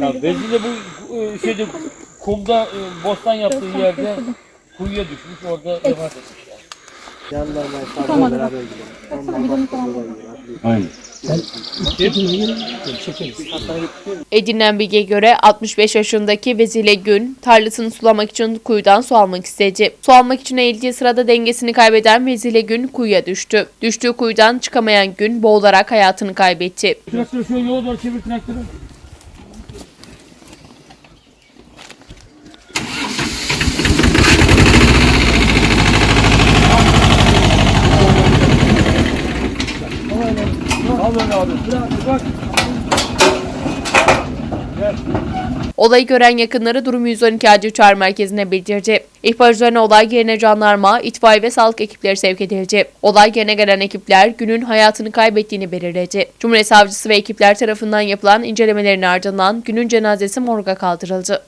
Ya Vezile bu e, şeyde kumda e, bostan yaptığı yerde kuyuya düşmüş orada vefat etmiş. yani. Yanlarına sağlıkla beraber gidelim. Ondan başka yola gidelim. Aynen. Edinilen bilgiye göre 65 yaşındaki Vezile Gün tarlasını sulamak için kuyudan su almak istedi. Su almak için eğildiği sırada dengesini kaybeden Vezile Gün kuyuya düştü. Düştüğü kuyudan çıkamayan Gün boğularak hayatını kaybetti. Traktörü şöyle yola doğru çevir traktörü. Olayı gören yakınları durumu 112 acil çağrı merkezine bildirdi. İhbar üzerine olay yerine jandarma, itfaiye ve sağlık ekipleri sevk edildi. Olay yerine gelen ekipler günün hayatını kaybettiğini belirledi. Cumhuriyet Savcısı ve ekipler tarafından yapılan incelemelerin ardından günün cenazesi morga kaldırıldı.